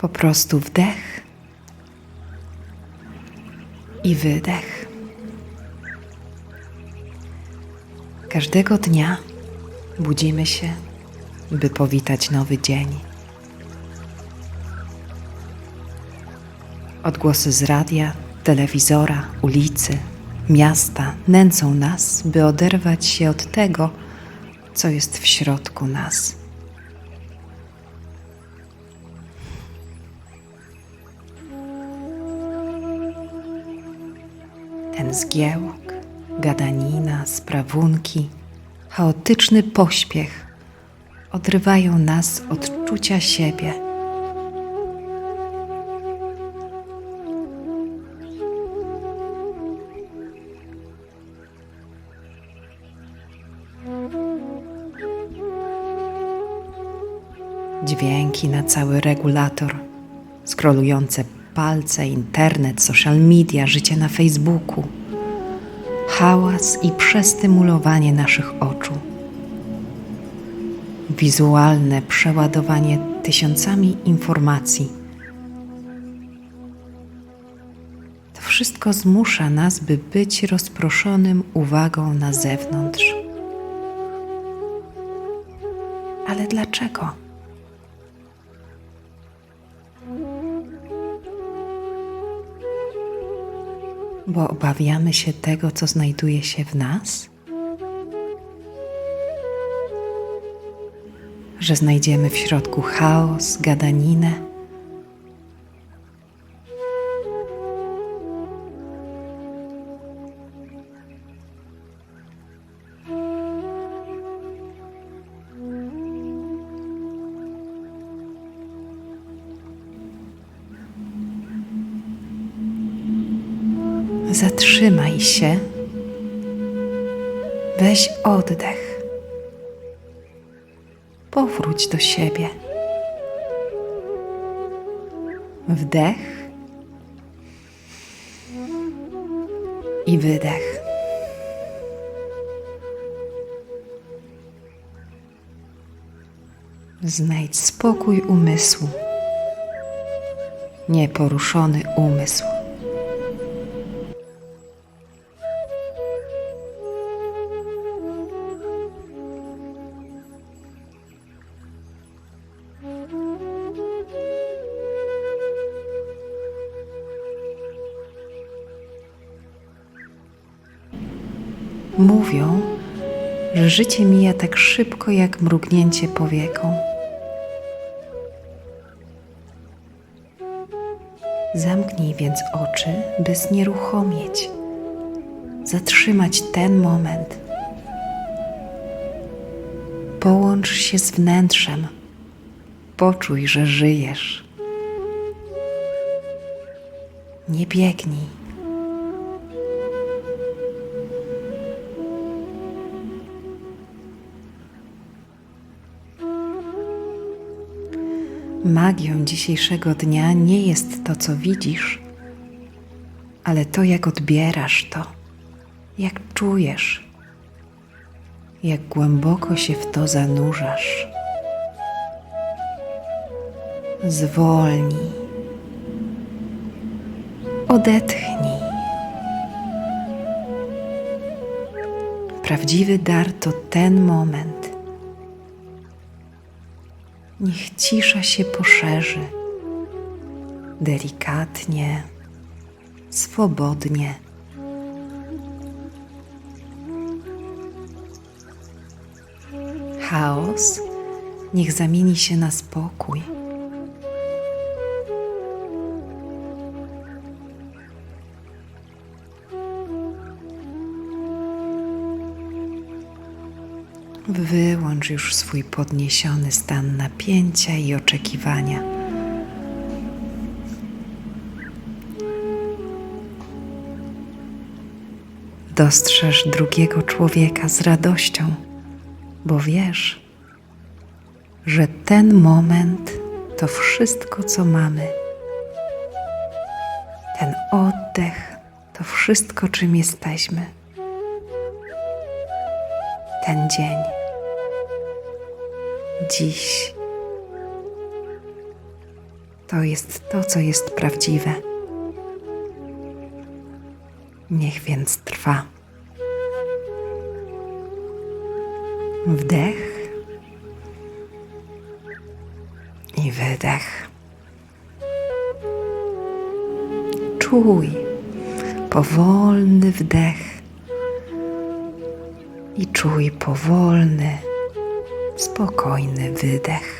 Po prostu wdech i wydech. Każdego dnia budzimy się, by powitać nowy dzień. Odgłosy z radia, telewizora, ulicy, miasta nęcą nas, by oderwać się od tego, co jest w środku nas. Zgiełk, gadanina, sprawunki, chaotyczny pośpiech. Odrywają nas od czucia siebie. Dźwięki na cały regulator, skrolujące palce, internet, social media, życie na Facebooku, hałas i przestymulowanie naszych oczu, wizualne przeładowanie tysiącami informacji. To wszystko zmusza nas, by być rozproszonym uwagą na zewnątrz. Ale dlaczego? Bo obawiamy się tego, co znajduje się w nas? Że znajdziemy w środku chaos, gadaninę? Zatrzymaj się, weź oddech, powróć do siebie. Wdech i wydech. Znajdź spokój umysłu, nieporuszony umysł. Mówią, że życie mija tak szybko jak mrugnięcie powieką. Zamknij więc oczy, by znieruchomieć, zatrzymać ten moment. Połącz się z wnętrzem, poczuj, że żyjesz. Nie biegnij. Magią dzisiejszego dnia nie jest to, co widzisz, ale to, jak odbierasz to, jak czujesz, jak głęboko się w to zanurzasz. Zwolnij, odetchnij. Prawdziwy dar to ten moment Niech cisza się poszerzy delikatnie, swobodnie. Chaos niech zamieni się na spokój. Wyłącz już swój podniesiony stan napięcia i oczekiwania. Dostrzeż drugiego człowieka z radością, bo wiesz, że ten moment to wszystko, co mamy. Ten oddech to wszystko, czym jesteśmy. Ten dzień dziś To jest to, co jest prawdziwe. Niech więc trwa. Wdech i wydech. Czuj powolny wdech i czuj powolny, spokojny wydech.